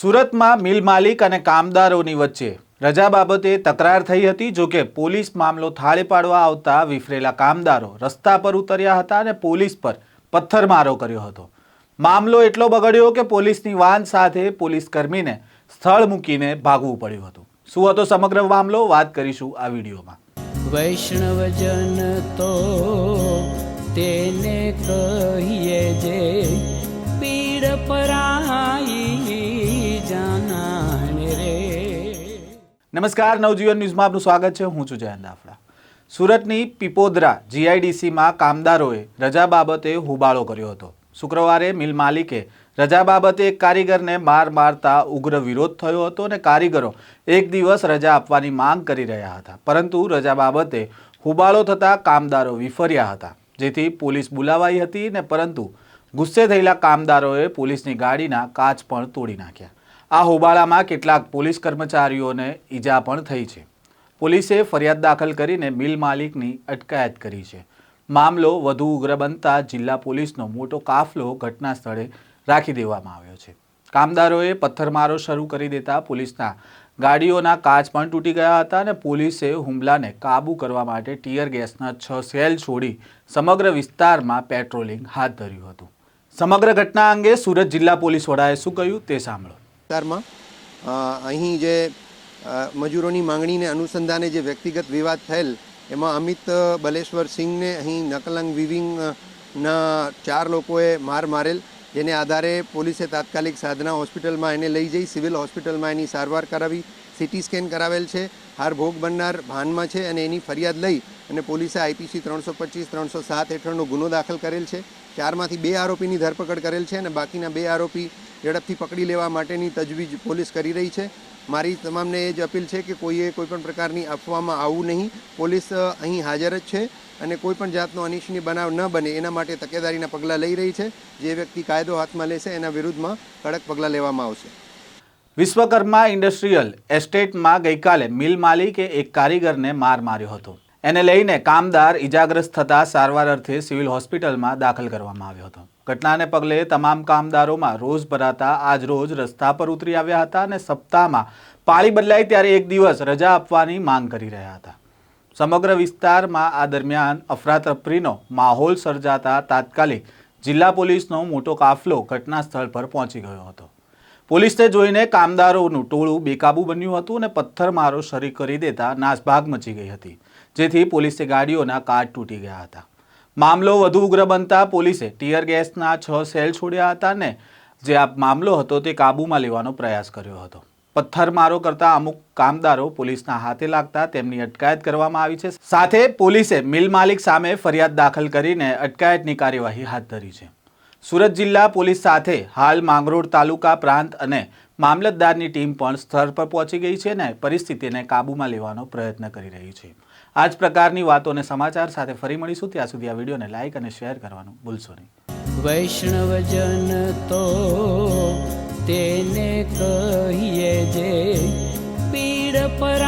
સુરતમાં મિલ માલિક અને કામદારોની વચ્ચે રજા બાબતે તકરાર થઈ હતી, જો કે પોલીસ મામલો થાળે પાડવા આવતા વિફરેલા કામદારો રસ્તા પર ઉતર્યા હતા અને પોલીસ પર પથ્થરમારો કર્યો હતો. મામલો એટલો બગડ્યો કે પોલીસની વાન સાથે પોલીસ કર્મીને સ્થળ મૂકીને ભાગવું પડ્યું હતું. શું હતો સમગ્ર મામલો? વાત કરીશું આ વિડીયોમાં. વૈષ્ણવજન તો તેને કહીએ જે નમસ્કાર, નવજીવન ન્યૂઝમાં આપનું સ્વાગત છે. હું છું જયંત દાફડા સુરતની પીપોદરા જીઆઈડીસીમાં કામદારોએ રજા બાબતે હુબાળો કર્યો હતો. શુક્રવારે મિલ માલિકે રજા બાબતે એક કારીગરને માર મારતા ઉગ્ર વિરોધ થયો હતો અને કારીગરો એક દિવસ રજા આપવાની માંગ કરી રહ્યા હતા. પરંતુ રજા બાબતે હુબાળો થતાં કામદારો વિફર્યા હતા. જેથી પોલીસ બોલાવાઈ હતી ને પરંતુ ગુસ્સે થયેલા કામદારોએ પોલીસની ગાડીના કાચ પણ તોડી નાખ્યા. આ હોબાળામાં કેટલાક પોલીસ કર્મચારીઓને ઈજા પણ થઈ છે. પોલીસે ફરિયાદ દાખલ કરીને મિલ માલિકની અટકાયત કરી છે. મામલો વધુ ઉગ્ર બનતા જિલ્લા પોલીસનો મોટો કાફલો ઘટના સ્થળે રાખી દેવામાં આવ્યો છે. કામદારોએ પથ્થરમારો શરૂ કરી દેતા પોલીસના ગાડીઓના કાચ પણ તૂટી ગયા હતા અને પોલીસે હુમલાને કાબૂ કરવા માટે ટીયર ગેસના છ સેલ છોડી સમગ્ર વિસ્તારમાં પેટ્રોલિંગ હાથ ધર્યું હતું. સમગ્ર ઘટના અંગે સુરત જિલ્લા પોલીસ વડાએ શું કહ્યું તે સાંભળો. વિસ્તારમાં અહીં જે મજૂરોની માંગણીને અનુસંધાને જે વ્યક્તિગત વિવાદ થયેલ, એમાં અમિત બલેશ્વર સિંહને અહીં નકલંગ વિવિંગના ચાર લોકોએ માર મારેલ, જેને આધારે પોલીસે તાત્કાલિક સાધના હોસ્પિટલમાં એને લઈ જઈ, સિવિલ હોસ્પિટલમાં એની સારવાર કરાવી સિટી સ્કેન કરાવેલ છે, હાર ભોગ બનનાર ભાનમાં છે અને એની ફરિયાદ લઈ અને પોલીસે આઈપીસી ત્રણસો પચીસ, ત્રણસો સાત હેઠળનો ગુનો દાખલ કરેલ છે. ચારમાંથી બે આરોપીની ધરપકડ કરેલ છે અને બાકીના બે આરોપી ઝડપથી પકડી લેવા માટેની તજવીજ પોલીસ કરી રહી છે. મારી તમામને એ જ અપીલ છે કે કોઈએ કોઈપણ પ્રકારની અફવામાં આવવું નહીં. પોલીસ અહીં હાજર જ છે અને કોઈપણ જાતનો અનિચ્છનીય બનાવ ન બને એના માટે તકેદારીના પગલાં લઈ રહી છે. જે વ્યક્તિ કાયદો હાથમાં લેશે એના વિરુદ્ધમાં કડક પગલાં લેવામાં આવશે. વિશ્વકર્મા ઇન્ડસ્ટ્રીયલ એસ્ટેટમાં ગઈકાલે મિલ માલિકે એક કારીગરને માર માર્યો હતો. એને લઈને કામદાર ઇજાગ્રસ્ત થતા સારવાર અર્થે સિવિલ હોસ્પિટલમાં દાખલ કરવામાં આવ્યો હતો. ઘટનાને પગલે તમામ કામદારોમાં રોજ ભરાતા આજ રોજ રસ્તા પર ઉતરી આવ્યા હતા અને સપ્તાહમાં પાળી બદલાઈ ત્યારે એક દિવસ રજા આપવાની માંગ કરી રહ્યા હતા. સમગ્ર વિસ્તારમાં આ દરમિયાન અફરાતફરીનો માહોલ સર્જાતા તાત્કાલિક જિલ્લા પોલીસનો મોટો કાફલો ઘટના સ્થળ પર પહોંચી ગયો હતો. પોલીસને જોઈને કામદારોનું ટોળું બેકાબુ બન્યું હતું અને પથ્થરમારો શરી કરી દેતા નાસભાગ મચી ગઈ હતી, જેથી પોલીસે ગાડીઓના કાટ તૂટી ગયા હતા. મામલો વધુ ઉગ્ર બનતા પોલીસે ટીયર ગેસના છ સેલ છોડ્યા હતા ને જે આ મામલો હતો તે કાબૂમાં લેવાનો પ્રયાસ કર્યો હતો. પથ્થરમારો કરતા અમુક કામદારો પોલીસના હાથે લાગતા તેમની અટકાયત કરવામાં આવી છે. સાથે પોલીસે મિલ માલિક સામે ફરિયાદ દાખલ કરીને અટકાયતની કાર્યવાહી હાથ ધરી છે. સુરત જિલ્લા પોલીસ સાથે હાલ માંગરોળ તાલુકા પ્રાંત અને મામલતદારની ટીમ પણ સ્થળ પર પહોંચી ગઈ છે ને પરિસ્થિતિને કાબૂમાં લેવાનો પ્રયત્ન કરી રહી છે. આ જ પ્રકારની વાતો અને સમાચાર સાથે ફરી મળીશું. ત્યાં સુધી આ વિડીયોને લાઇક અને શેર કરવાનું ભૂલશો નહીં. વૈષ્ણવજન તો તેને કહીએ જે પીડ પરાઈ